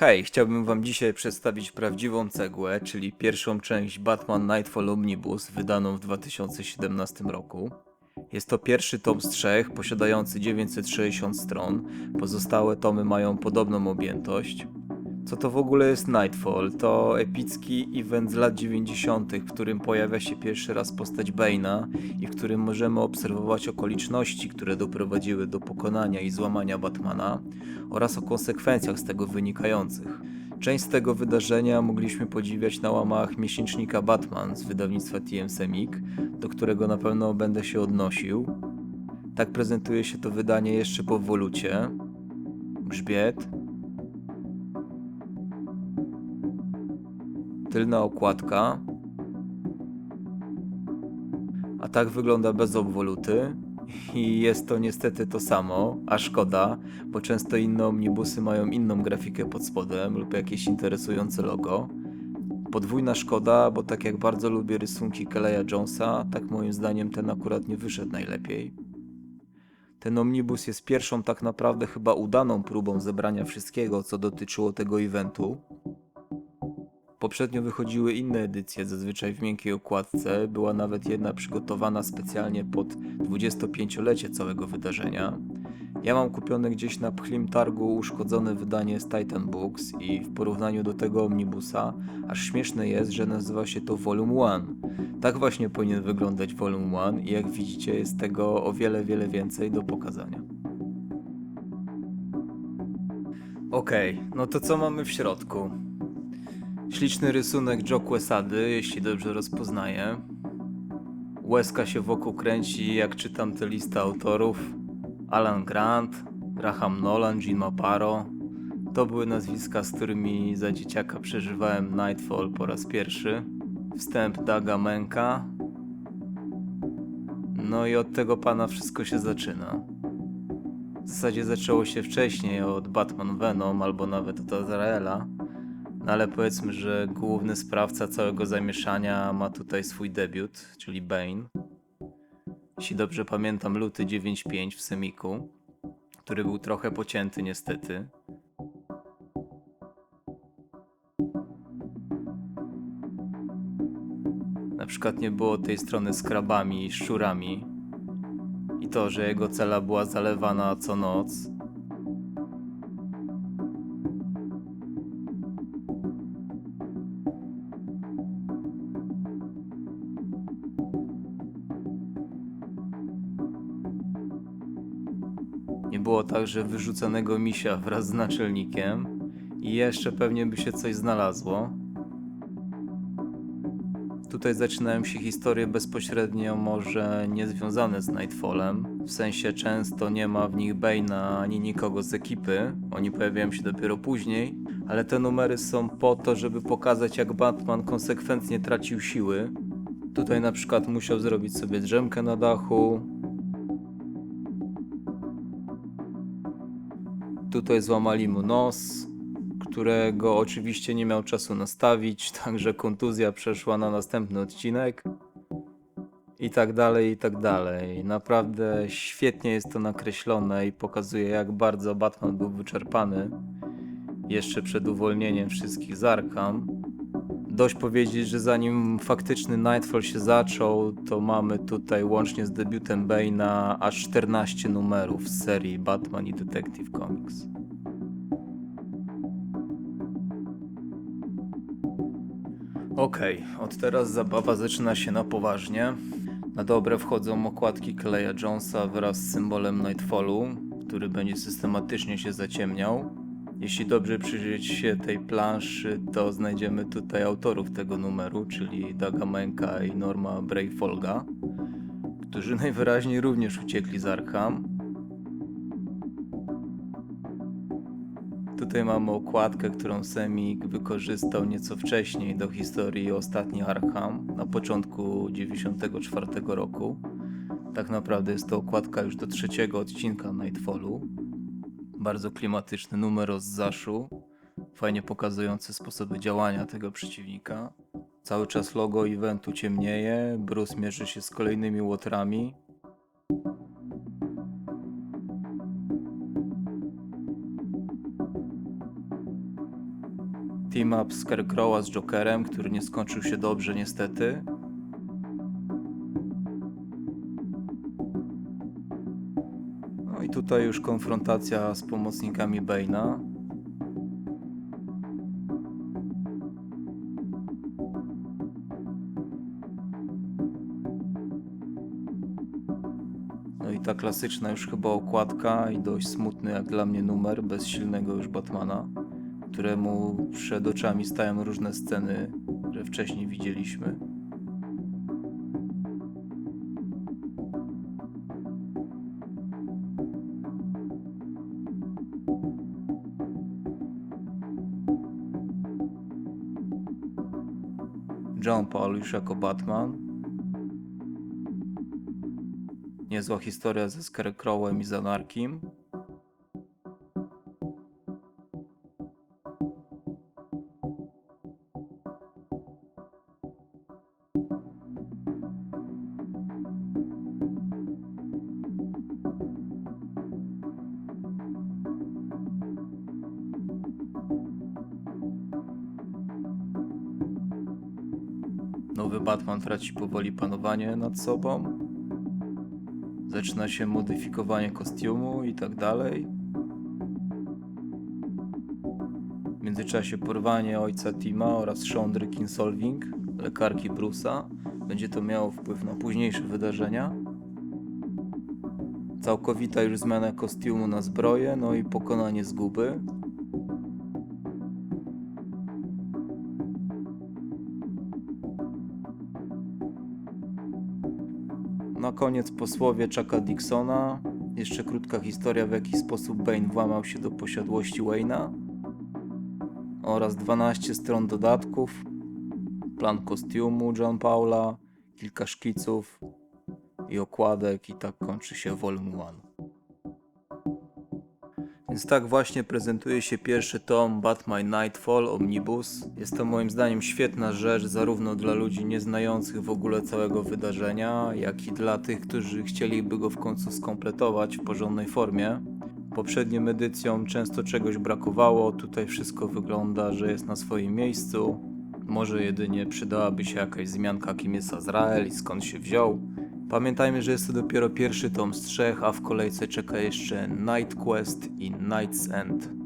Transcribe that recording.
Hej, chciałbym wam dzisiaj przedstawić prawdziwą cegłę, czyli pierwszą część Batman Nightfall Omnibus, wydaną w 2017 roku. Jest to pierwszy tom z trzech, posiadający 960 stron. Pozostałe tomy mają podobną objętość. Co to w ogóle jest Nightfall? To epicki event z lat 90., w którym pojawia się pierwszy raz postać Bane'a i w którym możemy obserwować okoliczności, które doprowadziły do pokonania i złamania Batmana oraz o konsekwencjach z tego wynikających. Część z tego wydarzenia mogliśmy podziwiać na łamach miesięcznika Batman z wydawnictwa TM Semik, do którego na pewno będę się odnosił. Tak prezentuje się to wydanie jeszcze po wolucie. Grzbiet. Tylna okładka. A tak wygląda bez obwoluty. I jest to niestety to samo, a szkoda, bo często inne omnibusy mają inną grafikę pod spodem lub jakieś interesujące logo. Podwójna szkoda, bo tak jak bardzo lubię rysunki Kelleya Jonesa, tak moim zdaniem ten akurat nie wyszedł najlepiej. Ten omnibus jest pierwszą tak naprawdę chyba udaną próbą zebrania wszystkiego, co dotyczyło tego eventu. Poprzednio wychodziły inne edycje, zazwyczaj w miękkiej okładce. Była nawet jedna przygotowana specjalnie pod 25-lecie całego wydarzenia. Ja mam kupione gdzieś na pchlim targu uszkodzone wydanie z Titan Books i w porównaniu do tego omnibusa aż śmieszne jest, że nazywa się to Volume 1. Tak właśnie powinien wyglądać Volume 1 i jak widzicie jest tego o wiele, wiele więcej do pokazania. Okej, no to co mamy w środku? Śliczny rysunek Joe Quesady, jeśli dobrze rozpoznaję. Łezka się wokół kręci, jak czytam tę listę autorów. Alan Grant, Graham Nolan, Gene Maparo. To były nazwiska, z którymi za dzieciaka przeżywałem Nightfall po raz pierwszy. Wstęp Daga Menka. No i od tego pana wszystko się zaczyna. W zasadzie zaczęło się wcześniej od Batman Venom albo nawet od Azraela. No ale powiedzmy, że główny sprawca całego zamieszania ma tutaj swój debiut, czyli Bane. Jeśli dobrze pamiętam, luty 9.5 w Semiku, który był trochę pocięty niestety. Na przykład nie było tej strony z krabami i szczurami. I to, że jego cela była zalewana co noc, Nie było także wyrzuconego misia wraz z naczelnikiem i jeszcze pewnie by się coś znalazło. Tutaj zaczynają się historie bezpośrednio może niezwiązane z Nightfallem. W sensie często nie ma w nich Bane'a ani nikogo z ekipy. Oni pojawiają się dopiero później. Ale te numery są po to, żeby pokazać jak Batman konsekwentnie tracił siły. Tutaj na przykład musiał zrobić sobie drzemkę na dachu, Tutaj złamali mu nos, którego oczywiście nie miał czasu nastawić, także kontuzja przeszła na następny odcinek. I tak dalej, i tak dalej. Naprawdę świetnie jest to nakreślone i pokazuje, jak bardzo Batman był wyczerpany jeszcze przed uwolnieniem wszystkich z Arkham. Dość powiedzieć, że zanim faktyczny Nightfall się zaczął, to mamy tutaj łącznie z debiutem Bane'a aż 14 numerów z serii Batman i Detective Comics. Okej, od teraz zabawa zaczyna się na poważnie. Na dobre wchodzą okładki Kleja Jonesa wraz z symbolem Nightfallu, który będzie systematycznie się zaciemniał. Jeśli dobrze przyjrzeć się tej planszy, to znajdziemy tutaj autorów tego numeru, czyli Daga Menka i Norma Brayfolga, którzy najwyraźniej również uciekli z Arkham. Tutaj mamy okładkę, którą Semik wykorzystał nieco wcześniej do historii Ostatni Arkham na początku 94 roku. Tak naprawdę jest to okładka już do trzeciego odcinka Nightfallu. Bardzo klimatyczny numer z Zaszu, fajnie pokazujący sposoby działania tego przeciwnika. Cały czas logo eventu ciemnieje, Bruce mierzy się z kolejnymi łotrami. team up Scarecrowa z Jokerem, który nie skończył się dobrze niestety. Tutaj już konfrontacja z pomocnikami Bane'a. No i ta klasyczna już chyba okładka i dość smutny jak dla mnie numer, bez silnego już Batmana, któremu przed oczami stają różne sceny, które wcześniej widzieliśmy. John Paul już jako Batman. Niezła historia ze Scarecrowem i z Nowy Batman traci powoli panowanie nad sobą. Zaczyna się modyfikowanie kostiumu i tak dalej. W międzyczasie porwanie ojca Tima oraz Shondry Kinsolving, lekarki Bruce'a, będzie to miało wpływ na późniejsze wydarzenia. Całkowita już zmiana kostiumu na zbroję, no i pokonanie zguby. Na koniec posłowie Chucka Dixona. Jeszcze krótka historia, w jaki sposób Bane włamał się do posiadłości Wayne'a. Oraz 12 stron dodatków. Plan kostiumu John Paula, kilka szkiców i okładek, i tak kończy się Volume 1. Więc tak właśnie prezentuje się pierwszy tom Batman Nightfall Omnibus. Jest to moim zdaniem świetna rzecz, zarówno dla ludzi nieznających w ogóle całego wydarzenia, jak i dla tych, którzy chcieliby go w końcu skompletować w porządnej formie. Poprzednim edycjom często czegoś brakowało, tutaj wszystko wygląda, że jest na swoim miejscu. Może jedynie przydałaby się jakaś zmianka, kim jest Azrael i skąd się wziął. Pamiętajmy, że jest to dopiero pierwszy tom z trzech, a w kolejce czeka jeszcze Night Quest i Night's End.